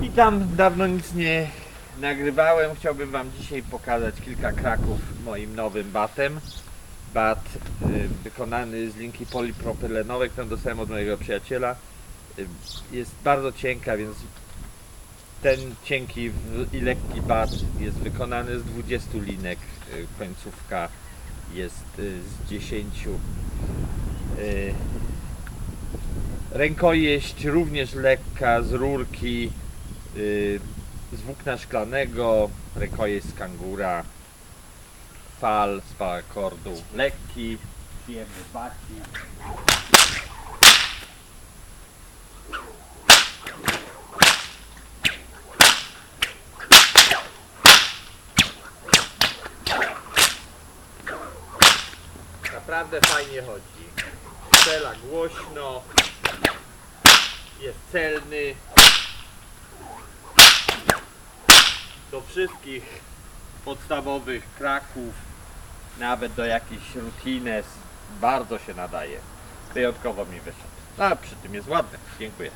Witam, dawno nic nie nagrywałem. Chciałbym Wam dzisiaj pokazać kilka kraków moim nowym batem. Bat y, wykonany z linki polipropylenowej, którą dostałem od mojego przyjaciela. Y, jest bardzo cienka, więc ten cienki i lekki bat jest wykonany z 20 linek. Y, końcówka jest y, z 10. Y, Rękojeść również lekka, z rurki, yy, z włókna szklanego, rękojeść z kangura, fal z parakordu, lekki, przyjemny bacik. Naprawdę fajnie chodzi. Strzela głośno, jest celny. Do wszystkich podstawowych kraków, nawet do jakichś rutines, bardzo się nadaje. Wyjątkowo mi wyszedł. A przy tym jest ładny. Dziękuję.